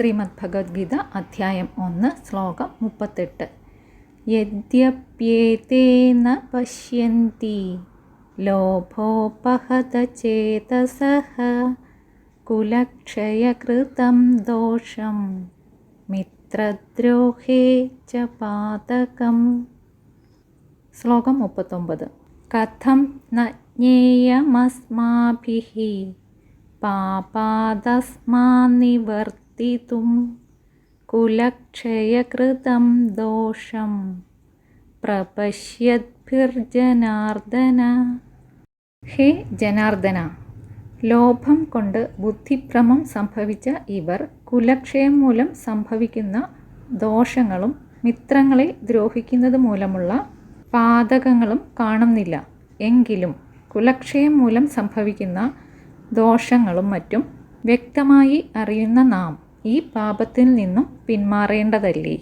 ശ്രീമദ് ഭഗവത്ഗീത അധ്യായം ഒന്ന് ശ്ലോകം മുപ്പത്തെട്ട്. യദ്യപ്യേതേന പശ്യന്തി ലോഭോപഹത ചേതസഃ കുലക്ഷയകൃതം ദോഷം മിത്രദ്രോഹേ ച പാതകം. ശ്ലോകം മുപ്പത്തൊമ്പത്. കഥം ന ജ്ഞേയമസ്മാഭിः പാപാദസ്മാന്നിവർത്തിതും കുലക്ഷയകൃതം ദോഷം പ്രപശ്യദ്ഭിർജനാർദ്ദന. ഹേ ജനാർദ്ദന ലോഭം കൊണ്ട് ബുദ്ധിഭ്രമം സംഭവിച്ച ഇവർ കുലക്ഷയം മൂലം സംഭവിക്കുന്ന ദോഷങ്ങളും മിത്രങ്ങളെ ദ്രോഹിക്കുന്നത് മൂലമുള്ള പാതകങ്ങളും കാണുന്നില്ല. എങ്കിലും കുലക്ഷയം മൂലം സംഭവിക്കുന്ന ദോഷങ്ങളും മറ്റും വ്യക്തമായി അറിയുന്ന നാം ഈ പാപത്തിൽ നിന്നും പിന്മാറേണ്ടതല്ലേ?